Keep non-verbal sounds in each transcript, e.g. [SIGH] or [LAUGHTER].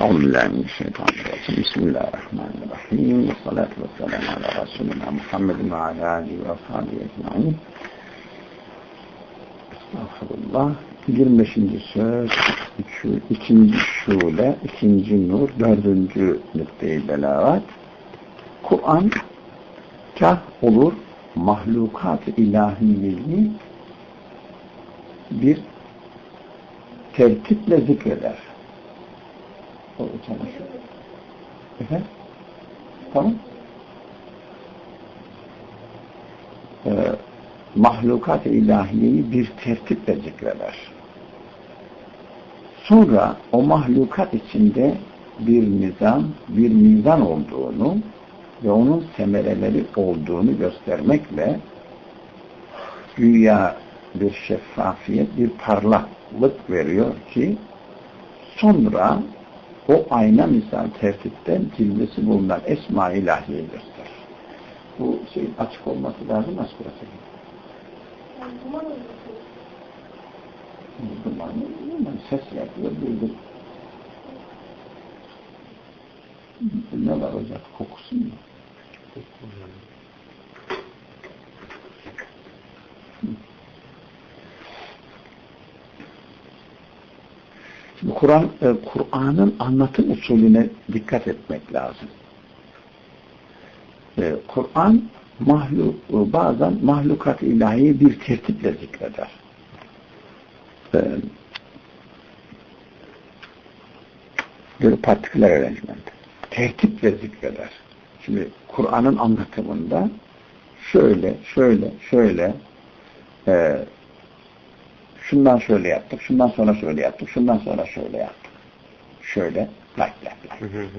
أعوذ بالله من الشيطان الرجيم بسم الله الرحمن الرحيم والصلاة والسلام على رسولنا محمد وعلى آله وأصحابه أجمعين Estağfurullah. 25. söz, iki, ikinci şule, ikinci nur, dördüncü nükte-i belagat. Kur'an kah olur mahlukat-ı ilahiyeyi bir tertiple zikreder. o çalışıyor. Tamam. Ee, mahlukat-ı ilahiyeyi bir tertiple zikreder. Sonra o mahlukat içinde bir nizam, bir mizan olduğunu ve onun semereleri olduğunu göstermekle güya bir şeffafiyet, bir parlaklık veriyor ki sonra o ayna misal tertipten cilvesi bulunan esma ilahiye gösterir. Bu şey açık olması lazım, açık olması Duman oluyor. Duman, duman ses yapıyor, duydum. Ne var hocam? Kokusu mu? Şimdi Kur'an e, Kur'an'ın anlatım usulüne dikkat etmek lazım. E, Kur'an mahluk e, bazen mahlukat ilahiyi bir tertiple zikreder. E, bir particular arrangement. Tertiple zikreder. Şimdi Kur'an'ın anlatımında şöyle, şöyle, şöyle e, şundan şöyle yaptık, şundan sonra şöyle yaptık, şundan sonra şöyle yaptık. Şöyle, like, like, like.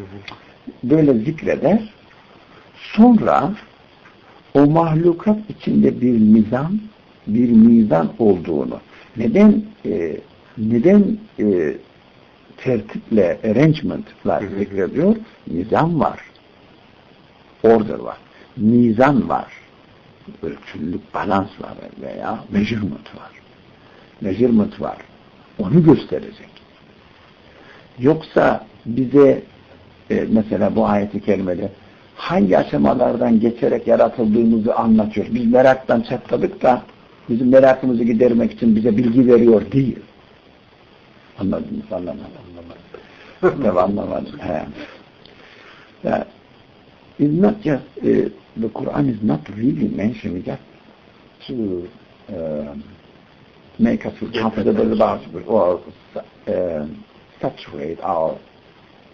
Böyle zikreder. Sonra o mahlukat içinde bir nizam, bir mizan olduğunu, neden e, neden e, tertiple, arrangement'la zikrediyor? Nizam var. Order var. Mizan var. Ölçülülük, balans var veya measurement var. Measurement var. Onu gösterecek. Yoksa bize e, mesela bu ayeti kerimede hangi aşamalardan geçerek yaratıldığımızı anlatıyor. Biz meraktan çatladık da bizim merakımızı gidermek için bize bilgi veriyor değil. Anladınız, anlamadım. [LAUGHS] Tabii anlamadım. He. Yeah. It's not just, uh, the Quran is not really mentioned just to um, make us feel comfortable about or uh, saturate our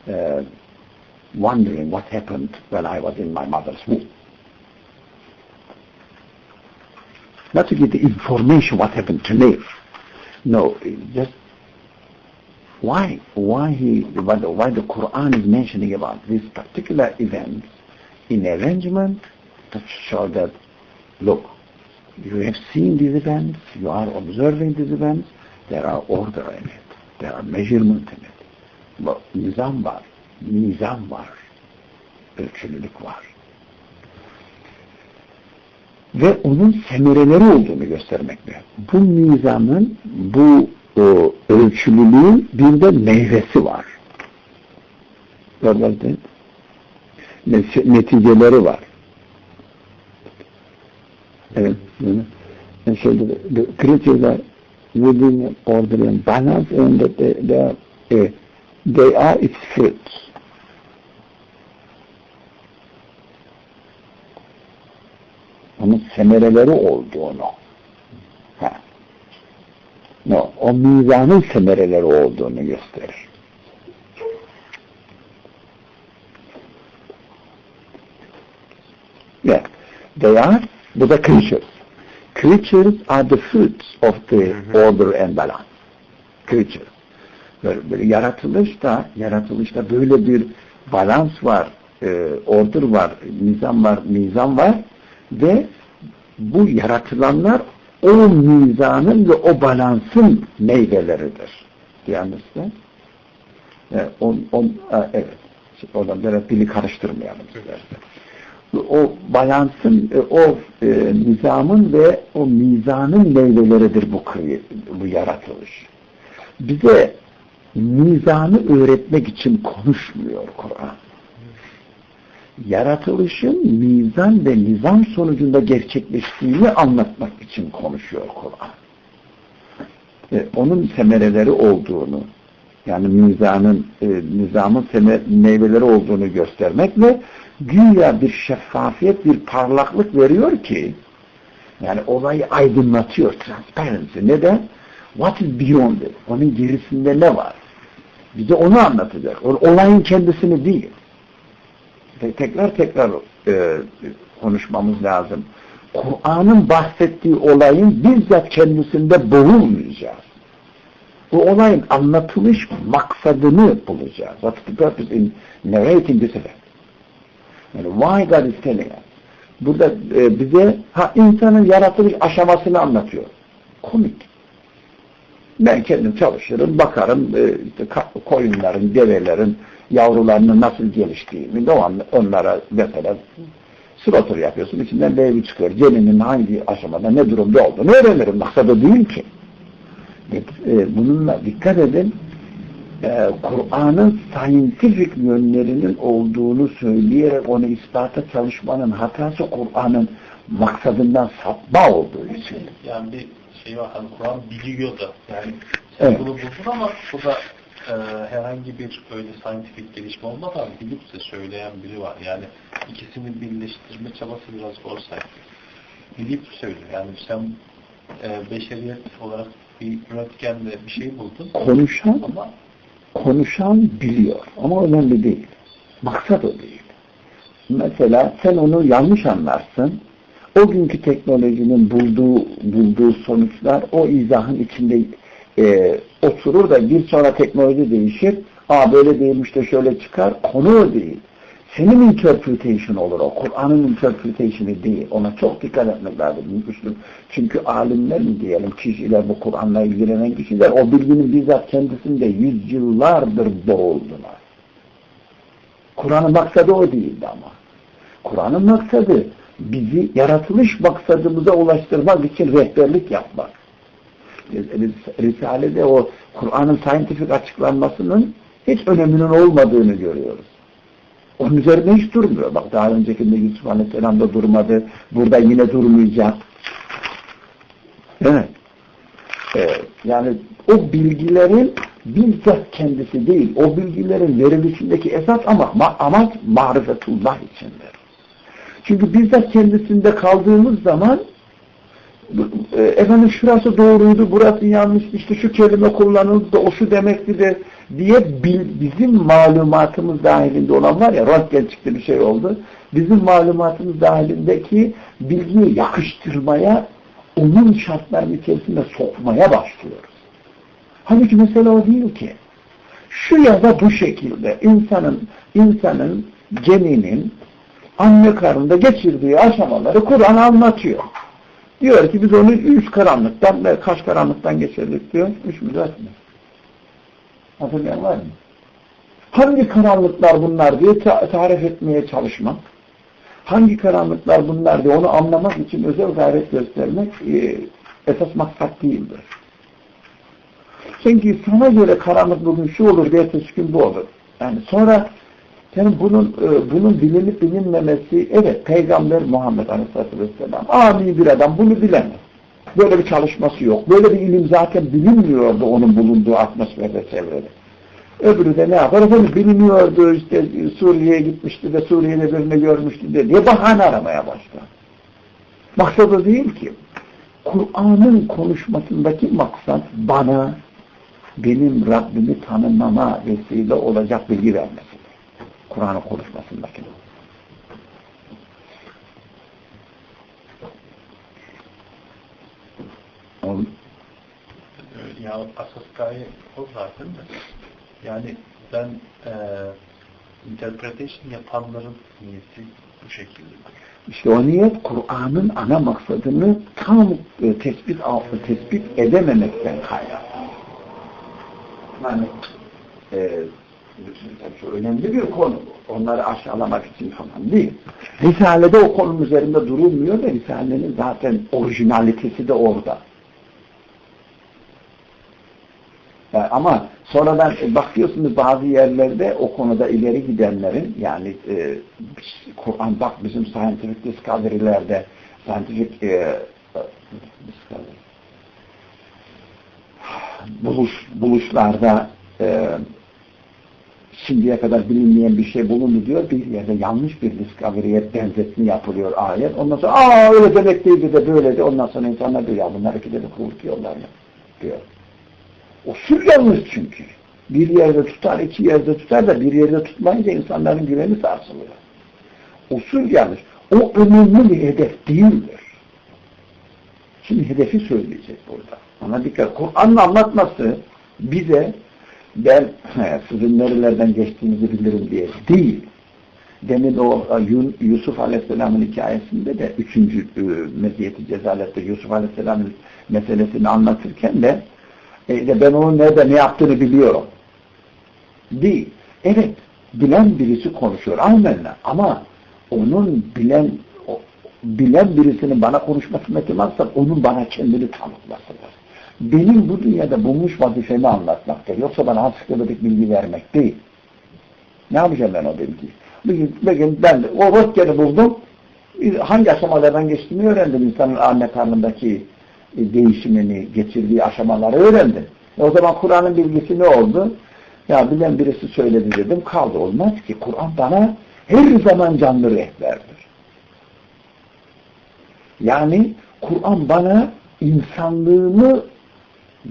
uh, wondering what happened when I was in my mother's womb. Not to get the information what happened to me. No, just why why he why the, why the Quran is mentioning about these particular events in arrangement to show that look you have seen these events you are observing these events there are order in it there are measurement in it but nizam var nizam var ölçülülük var ve onun semireleri olduğunu göstermekte bu nizamın bu o ölçülülüğün bir de meyvesi var. Gördün Neticeleri var. Evet. The creatures are within order and balance and that they, they, are, uh, they are its fruits. Onun semereleri olduğunu ha. No, o mizanın semereleri olduğunu gösterir. Yeah, they are, bu da creatures. Creatures are the fruits of the order and balance. Creatures. Böyle, böyle yaratılışta, yaratılışta böyle bir balans var, e, order var, nizam var, nizam var ve bu yaratılanlar o mizanın ve o balansın meyveleridir. Yalnız da evet, on, on, evet. Oradan böyle dili karıştırmayalım istersen. O balansın, o e, nizamın ve o mizanın meyveleridir bu, bu yaratılış. Bize mizanı öğretmek için konuşmuyor Kur'an. Yaratılışın mizan ve nizam sonucunda gerçekleştiğini anlatmak için konuşuyor Kur'an. E, onun semereleri olduğunu, yani mizanın, e, nizamın meyveleri olduğunu göstermekle güya bir şeffafiyet, bir parlaklık veriyor ki, yani olayı aydınlatıyor, transparency. Neden? What is beyond it? Onun gerisinde ne var? Bize onu anlatacak. Olayın kendisini değil. Te- Tekrar tekrar e, konuşmamız lazım. Kur'an'ın bahsettiği olayın bizzat kendisinde boğulmayacağız. Bu olayın anlatılış maksadını bulacağız. What's the purpose in narrating this event? Yani why God is telling us? Burada e, bize ha insanın yaratılış aşamasını anlatıyor. Komik. Ben kendim çalışırım, bakarım e, işte koyunların, develerin yavrularının nasıl geliştiğini de onlara mesela slaughter yapıyorsun. içinden baby çıkıyor. Geninin hangi aşamada ne durumda olduğunu öğrenirim. Maksadı değil ki. E, bununla dikkat edin. E, Kur'an'ın scientific yönlerinin olduğunu söyleyerek onu ispata çalışmanın hatası Kur'an'ın maksadından sapma olduğu için. Yani bir şey var, hani Kur'an biliyor da yani Evet. bunu buldun ama bu da e, herhangi bir öyle scientific gelişme olmadan bilip de söyleyen biri var. Yani ikisini birleştirme çabası biraz foresight. Bilip söylüyor. Yani sen e, beşeriyet olarak bir üretkenle bir şey buldun Konuşan ama konuşan biliyor ama önemli değil. Maksat o değil. Mesela sen onu yanlış anlarsın. O günkü teknolojinin bulduğu bulduğu sonuçlar o izahın içinde e, oturur da bir sonra teknoloji değişir. Aa böyle değilmiş de şöyle çıkar. Konu o değil. Senin interpretation olur o. Kur'an'ın interpretation'ı değil. Ona çok dikkat etmek lazım. Müslüm. Çünkü alimler mi diyelim, kişiler bu Kur'an'la ilgilenen kişiler o bilginin bizzat kendisinde yüzyıllardır boğuldular. Kur'an'ın maksadı o değildi ama. Kur'an'ın maksadı bizi yaratılış maksadımıza ulaştırmak için rehberlik yapmak. Ris- Risale'de o Kur'an'ın scientific açıklanmasının hiç öneminin olmadığını görüyoruz. Onun üzerine hiç durmuyor. Bak daha öncekinde Yusuf Aleyhisselam da durmadı. Burada yine durmayacak. Evet. Ee, yani o bilgilerin bizzat kendisi değil, o bilgilerin verilişindeki esas ama ma amaç marifetullah içindir. Çünkü bizzat kendisinde kaldığımız zaman e, efendim şurası doğruydu, burası yanlış, işte şu kelime kullanıldı da o şu demekti de diye bizim malumatımız dahilinde olan var ya röntgen çıktı bir şey oldu. Bizim malumatımız dahilindeki bilgiyi yakıştırmaya onun şartlarının içerisinde sokmaya başlıyoruz. Halbuki mesele o değil ki. Şu ya da bu şekilde insanın insanın geninin anne karnında geçirdiği aşamaları Kur'an anlatıyor. Diyor ki biz onu üç karanlıktan ve kaç karanlıktan geçirdik diyor. Üç mü? Hatırlayan var mı? Hangi karanlıklar bunlar diye ta- tarif etmeye çalışmak, hangi karanlıklar bunlar diye onu anlamak için özel gayret göstermek e, esas maksat değildir. Çünkü sana göre karanlık bugün şu olur ertesi gün bu olur. Yani sonra yani bunun e, bunun bilinip bilinmemesi evet Peygamber Muhammed Aleyhisselatü Vesselam ami bir adam bunu bilemez. Böyle bir çalışması yok. Böyle bir ilim zaten bilinmiyordu onun bulunduğu atmosferde çevrede. Öbürü de ne yapar? Efendim biliniyordu işte Suriye'ye gitmişti de Suriye'de birini görmüştü de diye bahane aramaya başlar. Maksat o değil ki. Kur'an'ın konuşmasındaki maksat bana benim Rabbimi tanımama vesile olacak bilgi vermesidir. Kur'an'ın konuşmasındaki. Oğlum, ya asas gaye o zaten de. Yani ben e, interpretation yapanların niyeti bu şekilde. İşte o niyet Kur'an'ın ana maksadını tam e, tespit altı tespit edememekten kaynaklanıyor. Yani e, şu önemli bir konu. Onları aşağılamak için falan değil. Risale'de o konunun üzerinde durulmuyor da Risale'nin zaten orijinalitesi de orada. E, ama sonradan e, bakıyorsunuz bazı yerlerde o konuda ileri gidenlerin yani e, Kur'an bak bizim scientific discovery'lerde scientific e, discovery, buluş, buluşlarda e, şimdiye kadar bilinmeyen bir şey bulundu diyor. Bir yerde yanlış bir discovery'e benzetme yapılıyor ayet. Ondan sonra aa öyle demek değildi de böyle de. Ondan sonra insanlar diyor ya bunlar ikide de kurtuyorlar ya diyor. Usul yanlış çünkü. Bir yerde tutar, iki yerde tutar da bir yerde tutmayınca insanların güveni sarsılıyor. Usul yanlış. O önemli bir hedef değildir. Şimdi hedefi söyleyecek burada. Ona dikkat. Kur'an'ın anlatması bize ben sizin nerelerden geçtiğinizi bilirim diye değil. Demin o e, Yusuf Aleyhisselam'ın hikayesinde de üçüncü e, meziyeti cezalette Yusuf Aleyhisselam'ın meselesini anlatırken de e, ben onun nerede ne yaptığını biliyorum. Değil. Evet, bilen birisi konuşuyor. Amenna. Ama onun bilen bilen birisinin bana konuşmasını etmezsem onun bana kendini tanıtmasıdır. Benim bu dünyada bulmuş vazifemi anlatmaktır. Yoksa bana ansiklopedik bilgi vermek değil. Ne yapacağım ben o bilgiyi? Bugün, bugün ben de o röntgeni buldum. Hangi aşamalardan geçtiğini öğrendim. İnsanın anne karnındaki değişimini, geçirdiği aşamaları öğrendim. E o zaman Kur'an'ın bilgisi ne oldu? Ya bilen birisi söyledi dedim. Kaldı. Olmaz ki. Kur'an bana her zaman canlı rehberdir. Yani Kur'an bana insanlığımı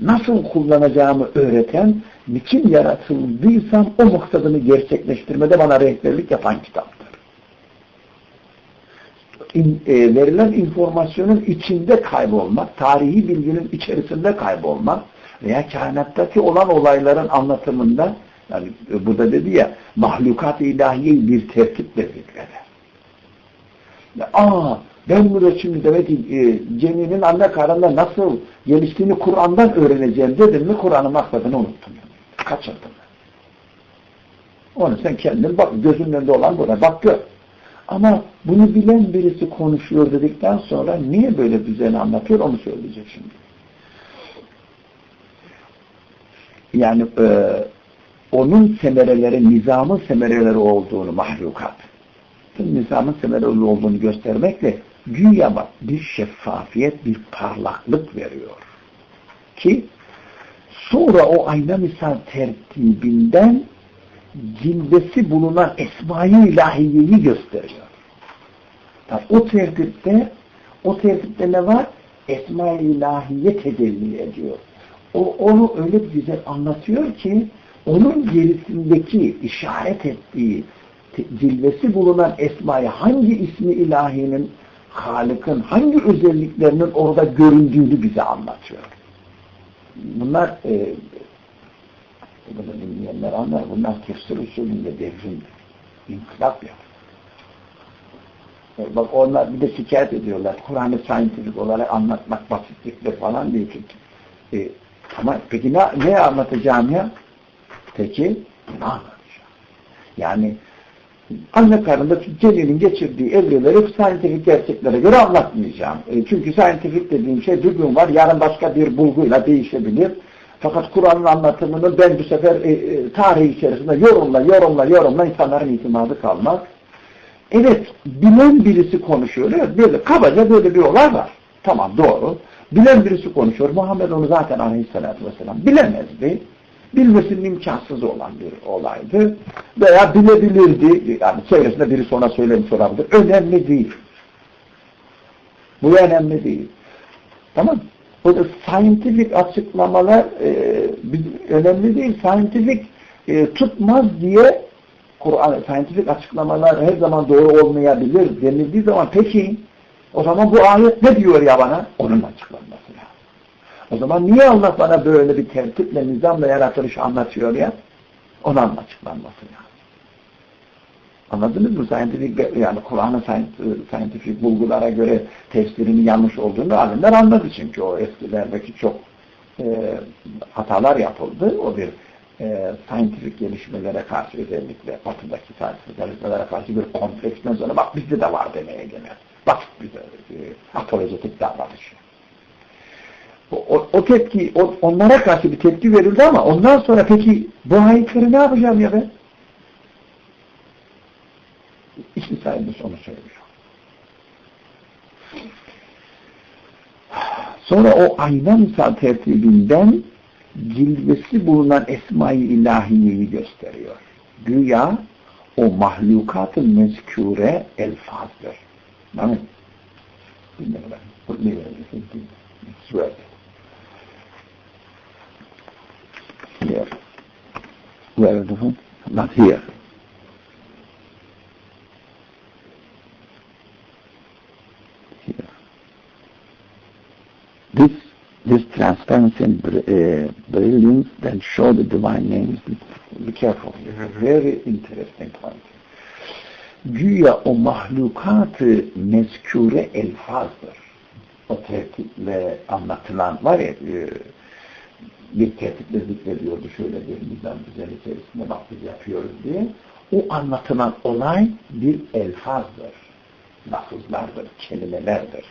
nasıl kullanacağımı öğreten, niçin yaratıldıysam o maksadını gerçekleştirmede bana rehberlik yapan kitaptır. İn, e, verilen informasyonun içinde kaybolmak, tarihi bilginin içerisinde kaybolmak veya kainattaki olan olayların anlatımında, yani burada dedi ya, mahlukat-ı ilahiyeyi bir tertiple zikreder. Aa, ben burada şimdi demek ki e, Cemil'in anne karnında nasıl geliştiğini Kur'an'dan öğreneceğim dedim mi Kur'an'ın maksadını unuttum. Kaçırdım. Onu sen kendin bak gözünün önünde olan burada bak gör. Ama bunu bilen birisi konuşuyor dedikten sonra niye böyle düzeni anlatıyor onu söyleyecek şimdi. Yani e, onun semereleri, nizamın semereleri olduğunu mahlukat. Nizamın semereleri olduğunu göstermekle güya bak bir şeffafiyet, bir parlaklık veriyor. Ki sonra o ayna misal tertibinden cilvesi bulunan esma-i ilahiyeyi gösteriyor. Tabi o tertipte o tertipte ne var? Esma-i ilahiye tecelli ediyor. O onu öyle güzel anlatıyor ki onun gerisindeki işaret ettiği cilvesi bulunan esmayı hangi ismi ilahinin Halık'ın hangi özelliklerinin orada göründüğünü bize anlatıyor. Bunlar e, bunu dinleyenler anlar. Bunlar tefsir usulünde devrim, inkılap yapıyor. E, bak onlar bir de şikayet ediyorlar. Kur'an'ı scientific olarak anlatmak basitlikle falan değil çünkü. E, ama peki ne, ne anlatacağım ya? Peki ne anlatacağım? Yani anne karnında Celil'in geçirdiği evreleri scientific gerçeklere göre anlatmayacağım. E, çünkü scientific dediğim şey bugün var, yarın başka bir bulguyla değişebilir. Fakat Kur'an'ın anlatımını ben bu sefer e, e, tarih içerisinde yorumla, yorumla, yorumla insanların itimadı kalmaz. Evet, bilen birisi konuşuyor. Evet, böyle, kabaca böyle bir olay var. Tamam, doğru. Bilen birisi konuşuyor. Muhammed onu zaten aleyhissalatü vesselam bilemezdi bilmesinin imkansız olan bir olaydı. Veya bilebilirdi. Yani çevresinde biri sonra söylemiş olabilir. Önemli değil. Bu önemli değil. Tamam Burada scientific açıklamalar e, önemli değil. Scientific e, tutmaz diye Kur'an scientific açıklamalar her zaman doğru olmayabilir denildiği zaman peki o zaman bu ayet ne diyor ya bana? Onun açıklanması lazım. O zaman niye Allah bana böyle bir tertiple, nizamla yaratılış anlatıyor ya? Onun açıklanması lazım. Anladınız mı? Scientific, yani Kur'an'ın scientific bulgulara göre tefsirinin yanlış olduğunu alimler anladı çünkü o eskilerdeki çok e, hatalar yapıldı. O bir e, scientific gelişmelere karşı özellikle batıdaki scientific gelişmelere karşı bir kompleksten sonra bak bizde de var demeye gene. Basit bir e, apolojetik davranış. O, o, o tepki, o, onlara karşı bir tepki verildi ama ondan sonra peki bu ayetleri ne yapacağım ya ben? İşte sahibimiz onu söylüyor. Sonra o ayna misal tertibinden cilvesi bulunan Esma-i İlahiye'yi gösteriyor. Güya o mahlukat-ı mezkure elfazdır. It's right. Here. Where phone? Not. Here. This, this transparency and uh, brilliance then show the divine names. Be careful. İs a very interesting point. Güya o mahlukat-ı mezkure elfazdır. O tertiple anlatılan var ya e, bir tertiple zikrediyordu şöyle bir nizam düzen içerisinde bak biz yapıyoruz diye. O anlatılan olay bir elfazdır. Lafızlardır, kelimelerdir.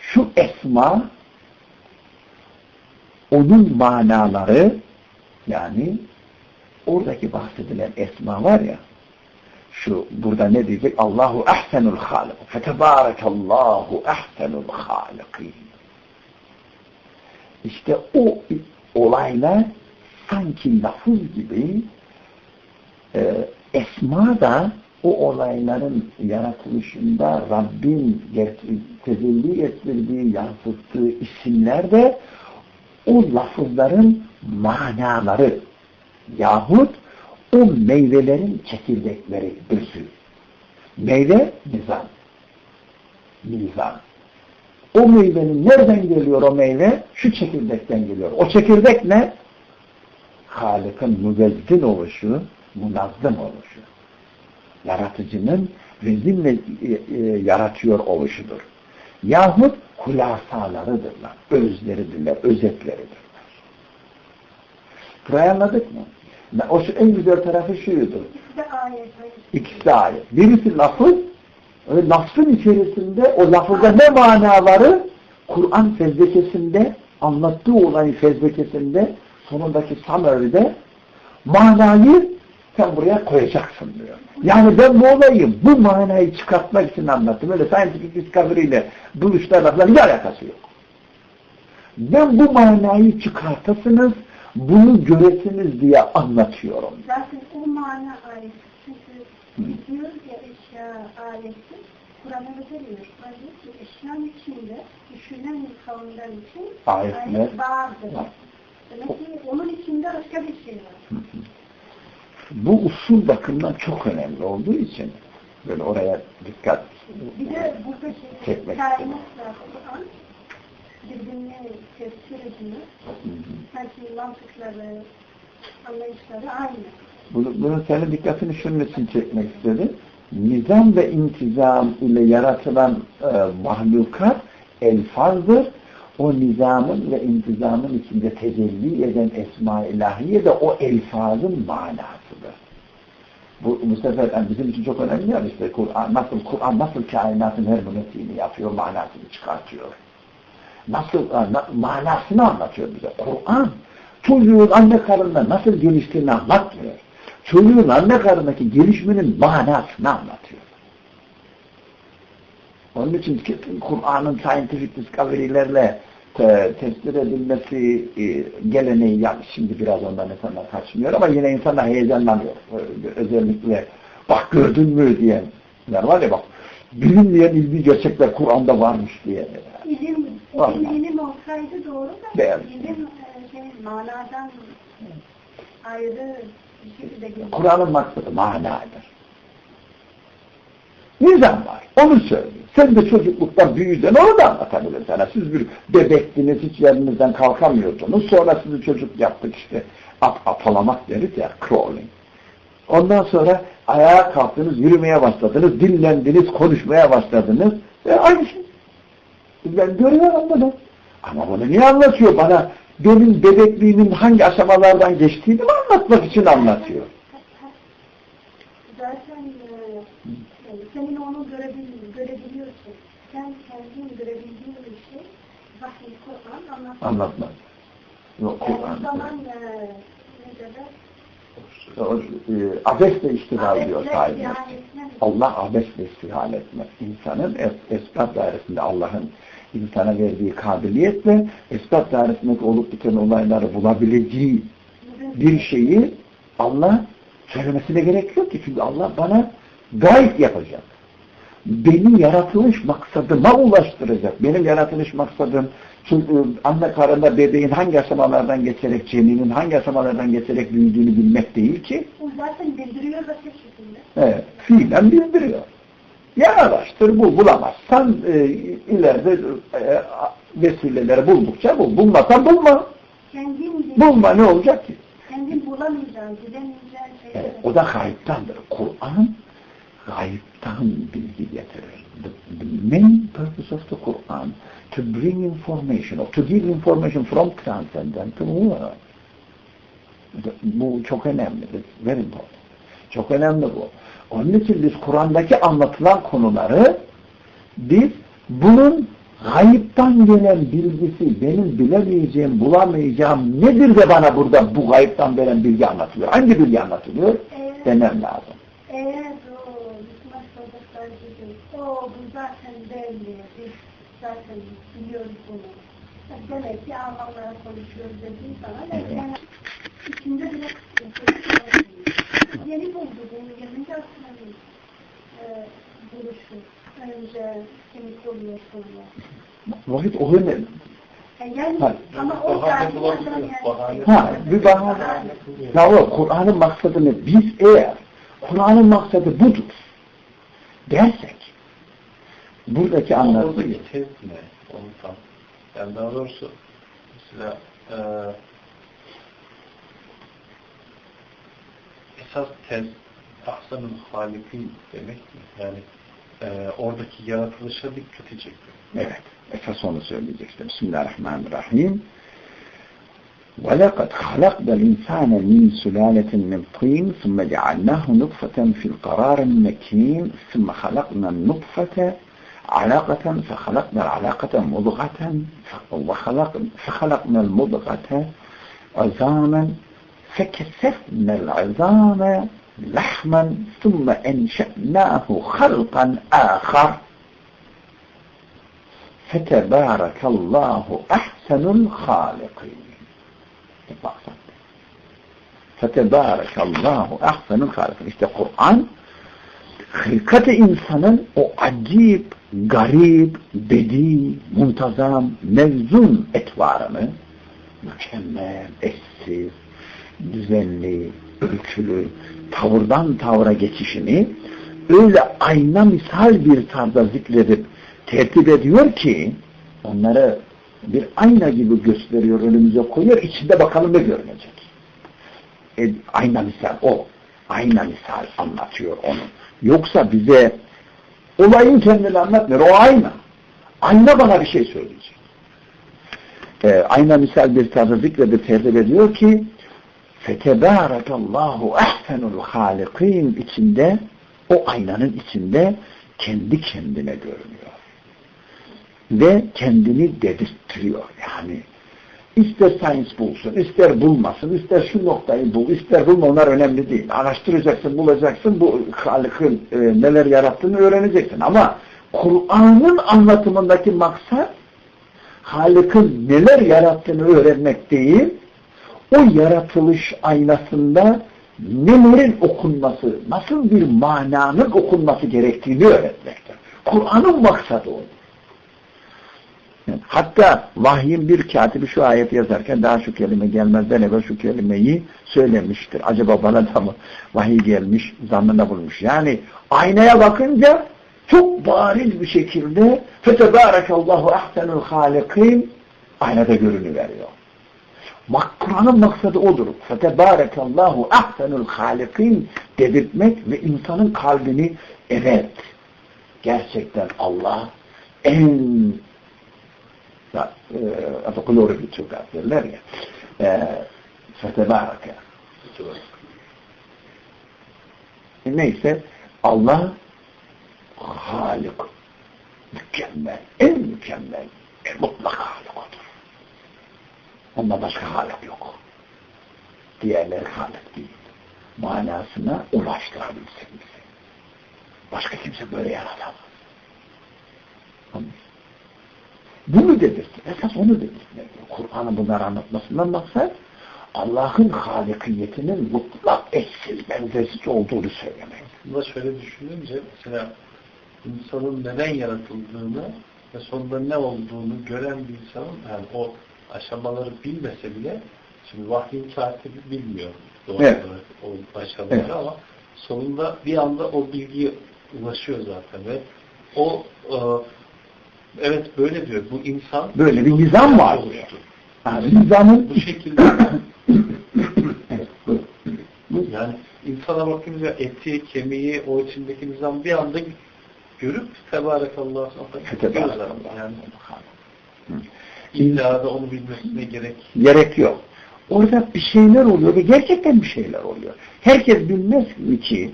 Şu esma onun manaları yani oradaki bahsedilen esma var ya şu burada ne diyecek? Allahu ahsenul halik. Fetebarakallahu ahsenul halikin. İşte o olaylar sanki lafız gibi e, esma da o olayların yaratılışında Rabbin tezelli ettirdiği, yansıttığı isimler de o lafızların manaları yahut o meyvelerin çekirdekleri büsü. Meyve nizam. Nizam. O meyvenin nereden geliyor o meyve? Şu çekirdekten geliyor. O çekirdek ne? Halık'ın müvezzin oluşu, munazzım oluşu. Yaratıcının vezin ve e, e, yaratıyor oluşudur. Yahut hulasalarıdırlar, özleridirler, özetleridirler. Burayı anladık mı? O şu en güzel tarafı şuydu. İkisi de ayet. İkisi de ayet. Birisi lafız, ve lafzın içerisinde o lafızda ne manaları Kur'an fezlekesinde anlattığı olayın fezlekesinde sonundaki summary'de manayı sen buraya koyacaksın diyor. Yani ben bu olayı bu manayı çıkartmak için anlattım. Öyle scientific discovery ile buluşlarla falan bir alakası yok. Ben bu manayı çıkartasınız, bunu göresiniz diye anlatıyorum. Zaten o mana ayet. Çünkü diyoruz ya eşya ayeti. Kur'an'a veriyor. Diyor ki eşyanın içinde düşünen kavimler için Ayetler. ayet vardır. Var. Demek ki onun içinde başka bir şey var. Bu usul bakımından çok önemli olduğu için böyle oraya dikkat Bir de burada Çekmek Kur'an birbirini tefsir ediyor. Sanki mantıkları, anlayışları aynı. bunu, bunun senin dikkatini şunun için çekmek istedim. Nizam ve intizam ile yaratılan e, mahlukat elfazdır. O nizamın ve intizamın içinde tecelli eden esma ilahiye de o elfazın manasıdır. Bu, bu sefer yani bizim için çok önemli ya işte Kur'an nasıl Kur'an nasıl kainatın hermenetiğini yapıyor, manasını çıkartıyor. Nasıl na- manasını anlatıyor bize. Kur'an çocuğun anne karnında nasıl geliştiğini anlatmıyor. Çocuğun anne karnındaki gelişmenin manasını anlatıyor. Onun için Kur'an'ın scientific discovery'lerle te, tespit edilmesi e, geleneği yani şimdi biraz ondan insanlar kaçmıyor ama yine insanlar heyecanlanıyor. Ö- Özellikle bak gördün mü diyenler var ya bak bilinmeyen ilmi gerçekler Kur'an'da varmış diye. İlim, ilim, olsaydı doğru da Değerli. ilim e, şey, manadan ayrı bir şekilde. Kur'an'ın maksadı manadır. Nizam var. Onu söylüyor. Sen de çocukluktan büyüdün onu da anlatabilir sana. Siz bir bebektiniz, hiç yerinizden kalkamıyordunuz. Sonra sizi çocuk yaptık işte. At, atalamak deriz ya, crawling. Ondan sonra ayağa kalktınız, yürümeye başladınız, dinlendiniz, konuşmaya başladınız. E aynı şey. Ben görüyorum bunu. Ama bunu niye anlatıyor bana? Benim bebekliğimin hangi aşamalardan geçtiğini mi anlatmak için anlatıyor? Zaten e, e, senin onu görebil, görebiliyorsun. Sen kendin görebildiğin bir şey vahiy, Kur'an anlatmaz. Anlatmaz. Yok Yani Kur'an. zaman e, ne derler? O, e, abesle iştigal ediyor Ayetler sahibi. ihanesine mi? Allah abesle istihal etmez. İnsanın es esbab dairesinde Allah'ın insana verdiği kabiliyetle esbab dairesindeki olup biten olayları bulabileceği bir şeyi Allah söylemesine gerek yok ki. Çünkü Allah bana gayet yapacak. Benim yaratılış maksadıma ulaştıracak. Benim yaratılış maksadım çünkü anne karnında bebeğin hangi aşamalardan geçerek, ceninin hangi aşamalardan geçerek büyüdüğünü bilmek değil ki. O zaten bildiriyor da tek şekilde. Evet, fiilen bildiriyor. Ya araştır, bul, bulamazsan e, ileride e, vesileleri buldukça bul. Bulmasan bulma. Kendin, Bulma ne olacak ki? kendin bulamayacağın, gidemeyeceğin şeyler. Evet, o da gayiptandır. Kur'an gayiptan bilgi getirir. The, the main purpose of the Quran to bring information or to give information from transcendental world. Bu çok önemli. It's very important. Çok önemli bu. Onun için biz Kur'an'daki anlatılan konuları biz bunun gayiptan gelen bilgisi, benim bilemeyeceğim, bulamayacağım nedir de bana burada bu gayiptan gelen bilgi anlatılıyor? Hangi bilgi anlatılıyor? Eğer, Demem lazım. eğer o Müslüman kardeşler gibi, o bu zaten belli, biz zaten biliyoruz bunu. Demek ki Almanlara konuşuyoruz dediği zaman yani içinde bile. Yeni buldu bunu, 20. asrın e, buluşu. Önce kemik oluyor sonra. Vakit o önemli. E Yani, Ha. ama o Bahane bulabiliyor, yani-. Ha, bir bahane. Ya Kur'an'ın maksadı ne? Biz eğer Kur'an'ın maksadı budur dersek buradaki Ama anlatı Oradaki tez ne? Onu tam. Yani daha doğrusu mesela e, esas tez ahsanın halikin demek mi? Yani e, oradaki yaratılışa dikkat çekiyor. Evet. Esas onu söyleyecektim. Bismillahirrahmanirrahim. وَلَقَدْ خَلَقْنَا الْإِنسَانَ مِنْ سُلَالَةٍ مِنْ طِينٍ ثُمَّ جَعَلْنَاهُ نُطْفَةً فِي الْقَرَارِ الْمَكِينِ ثُمَّ خَلَقْنَا النُّطْفَةَ عَلَقَةً فَخَلَقْنَا الْعَلَقَةَ مُضْغَةً وَخَلَقْنَا فَخَلَقْنَا الْمُضْغَةَ عِظَامًا فَكَسَفْنَا الْعِظَامَ لَحْمًا ثُمَّ أَنْشَأْنَاهُ خَلْقًا آخَرَ. فَتَبَارَكَ اللّٰهُ أَحْسَنُ الْخَالِقِينَ. فَتَبَارَكَ اللّٰهُ أَحْسَنُ الْخَالِقِينَ. İşte Kur'an hırkat insanın o acip, garip, bedi, muntazam, mevzun etvarını mükemmel, eşsiz, düzenli, ölçülü, tavırdan tavra geçişini öyle ayna misal bir tarzda zikredip tertip ediyor ki onları bir ayna gibi gösteriyor, önümüze koyuyor, içinde bakalım ne görünecek. E, ayna misal o. Ayna misal anlatıyor onu. Yoksa bize olayın kendini anlatmıyor. O ayna. Ayna bana bir şey söyleyecek. E, ayna misal bir tarzda zikredip tertip ediyor ki Fetebârekallahu ehsenul hâlikîn içinde o aynanın içinde kendi kendine görünüyor. Ve kendini dedirttiriyor. Yani ister science bulsun, ister bulmasın, ister şu noktayı bul, ister bulma onlar önemli değil. Araştıracaksın, bulacaksın, bu Halık'ın e, neler yarattığını öğreneceksin. Ama Kur'an'ın anlatımındaki maksat Halık'ın neler yarattığını öğrenmek değil, o yaratılış aynasında nelerin okunması, nasıl bir mananın okunması gerektiğini öğretmektir. Kur'an'ın maksadı o. Hatta vahyin bir katibi şu ayeti yazarken daha şu kelime gelmezden evvel şu kelimeyi söylemiştir. Acaba bana da mı vahiy gelmiş zannına bulmuş. Yani aynaya bakınca çok bariz bir şekilde fetebârekallahu ahsenul hâlikîn aynada görünüveriyor. Kur'an'ın maksadı odur. Fetebârekallahu ahsenul hâlikîn dedirtmek ve insanın kalbini evet gerçekten Allah en altså colore picciocato dell'aria fetebaraka neyse Allah Halik mükemmel, en mükemmel en mutlak Halik odur ondan başka Halik yok diğerleri Halik değil manasına ulaştırabilsin bizi başka kimse böyle yaratamaz bunu dedirtir. Esas onu dedirtmek. Kur'an'ın bunları anlatmasından maksat Allah'ın halikiyetinin mutlak eşsiz, benzersiz olduğunu söylemek. Aslında şöyle düşününce mesela insanın neden yaratıldığını ve sonunda ne olduğunu gören bir insanın yani o aşamaları bilmese bile şimdi vahyin katibi bilmiyor doğal Evet. olarak o aşamaları Evet. ama sonunda bir anda o bilgiye ulaşıyor zaten ve o e, evet böyle diyor bu insan Böyle bir nizam var. Yani nizamın bu şekilde [LAUGHS] evet. Yani insana bakınca eti, kemiği, o içindeki nizam bir anda görüp Tebarekallah. Yani illa da onu bilmesine gerek Gerek yok. Orada bir şeyler oluyor ve gerçekten bir şeyler oluyor. Herkes bilmez mi ki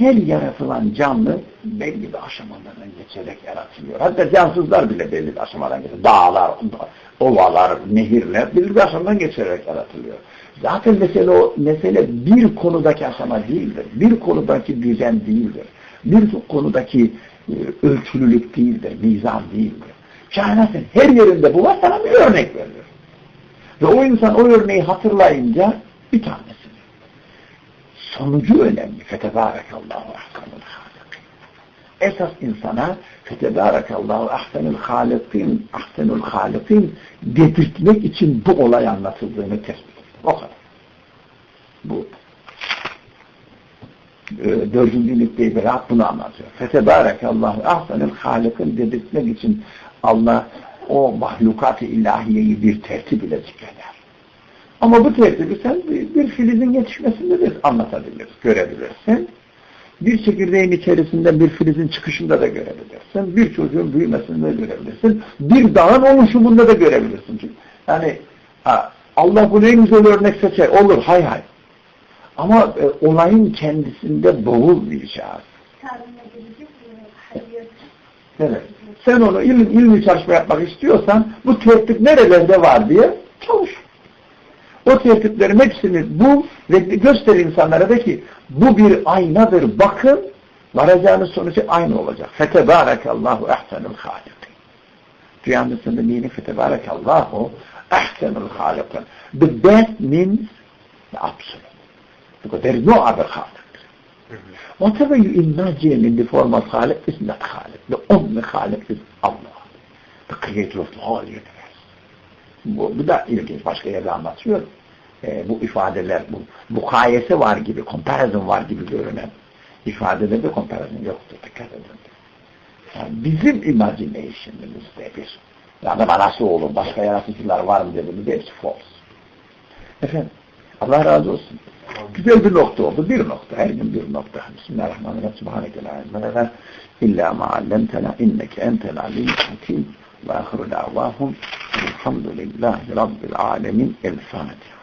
her yaratılan canlı belli bir aşamalardan geçerek yaratılıyor. Hatta cansızlar bile belli bir aşamadan geçiyor. Dağlar, ovalar, nehirler belli bir aşamadan geçerek yaratılıyor. Zaten mesele o mesele bir konudaki aşama değildir. Bir konudaki düzen değildir. Bir konudaki e, ölçülülük değildir, nizam değildir. Kainatın her yerinde bu var sana bir örnek veriyor. Ve o insan o örneği hatırlayınca bir tanesini. Sonucu önemli. Fetebârekallahu ahsanul hâlikin. Esas insana fetebârekallahu ahsanul hâlikin, ahsanul hâlikin dedirtmek için bu olay anlatıldığını tespit. O kadar. Bu e, dördüncü nükleyi berat bunu anlatıyor. Fetebârekallahu ahsanul hâlikin dedirtmek için Allah o mahlukat-ı ilahiyeyi bir tertip ile zikreder. Ama bu tertibi sen bir, bir filizin yetişmesinde de anlatabilirsin, görebilirsin. Bir çekirdeğin içerisinde bir filizin çıkışında da görebilirsin. Bir çocuğun büyümesinde de görebilirsin. Bir dağın oluşumunda da görebilirsin. Çünkü Yani Allah bunu en güzel örnek seçer. Olur, hay hay. Ama e, olayın kendisinde gelecek mi? Hayır. Evet. Sen onu ilim, ilmi çalışma yapmak istiyorsan bu tertip nerelerde var diye çalış. O tertiplerin hepsini bul ve göster insanlara de ki bu bir aynadır. Bakın varacağınız sonucu aynı olacak. Fetebârekallahu ehsenul hâlikin. Understand the meaning? Fetebârekallahu ehsenul hâlikin. The best means the absolute. Because there is no other hâlik. Whatever you imagine in the form of Khalik is not Khalik. The only Khalik is Allah. The creator of the whole universe. Bu, bu da ilginç. Başka yerde anlatıyor. Ee, bu ifadeler, bu mukayese var gibi, comparison var gibi görünen ifadelerde comparison yoktur. Dikkat edin. Yani bizim imagination'ımızda bir yani nasıl olur, başka yaratıcılar var mı dediğimizde hepsi false. Efendim, Allah razı olsun. Güzel bir nokta oldu. Bir nokta. Her gün bir nokta. Bismillahirrahmanirrahim. Subhaneke la ilme lena illa ma allamtena inneke entel alim hakim وآخر دعواهم الحمد لله رب العالمين الفاتحة.